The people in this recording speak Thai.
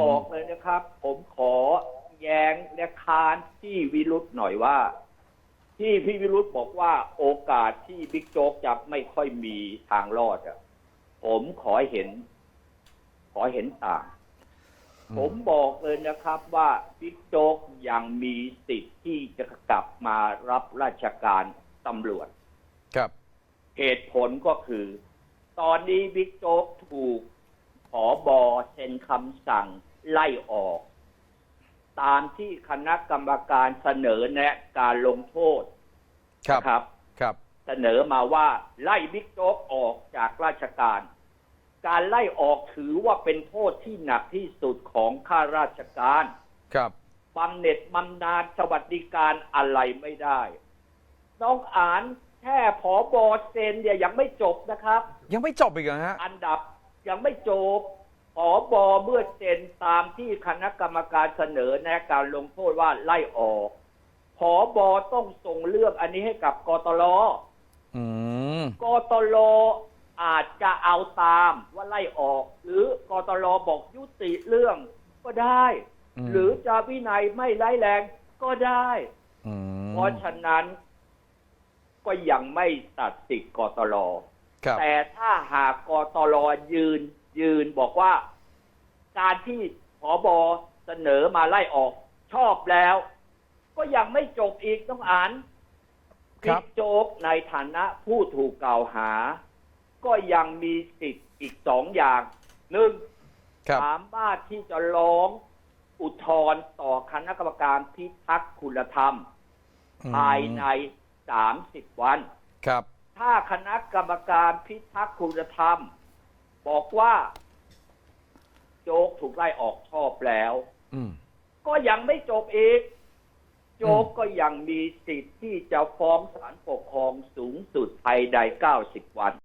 บอกเลยนะครับ ผมขอแย้งและค้านที่วิรุธหน่อยว่า ที่พี่วิรุธบอกว่าโอกาสที่บิ๊กโจ๊กจะไม่ค่อยมีทางรอดอะผมขอเห็น ขอเห็นต่าง ผมบอกเลยนะครับว่าบิ๊กโจ๊กยังมีสิทธิ์ที่จะกลับมารับราชการตำรวจ ครับ เหตุผลก็คือ ตอนนี้บิ๊กโจ๊กถูกผอบอเซ็นคำสั่ง ไล่ออก ตามที่คณะกรรมการเสนอแนะการลงโทษครับนะครับครับ เสนอมาว่าไล่บิ๊กโจ๊กออกจากราชการ การไล่ออกถือว่าเป็นโทษที่หนักที่สุดของข้าราชการ ครับบำเหน็จบำนาญสวัสดิการอะไรไม่ได้ น้องอ่านแค่ผอบอเซ็นเนี่ยยังไม่จบนะครับ ยังไม่จบอีกเหรอฮะ อันดับยังไม่จบ ผอบอเมื่อเซ็นตามที่คณะกรรมการเสนอแนะการลงโทษว่าไล่ออกผอบอต้องส่งเรื่องอันนี้ให้กับกตลอืมกตลอาจจะเอาตามว่าไล่ออก หรือกตลบอกยุติเรื่องก็ได้อืมหรือจะวินัยไม่ร้ายแรงก็ได้อืมเพราะฉะนั้น ก็ยังไม่ตัดสิทธิ์กตลครับแต่ถ้าหากกตลยืนยืนบอกว่า การที่ผอบอเสนอมาไล่ออกชอบแล้ว ก็ยังไม่จบอีกต้องอ่านครับิ๊บ กโจ๊กในฐานะผู้ถูกกล่าวหา ก็ยังมีสิทธิ์อีกสองอย่างหนึ่ง ครับ สามารถที่จะร้องอุทธรณ์ต่อคณะกรรมการพิทักษ์คุณธรรม อืม ภายในสามสิบวัน ครับ ถ้าคณะกรรมการพิทักษ์คุณธรรม บอกว่า โจ๊กถูกไล่ออกชอบแล้ว อืม ก็ยังไม่จบอีก โจ๊กก็ยังมีสิทธิ์ที่จะฟ้องศาลปกครองสูงสุดภายใน90วัน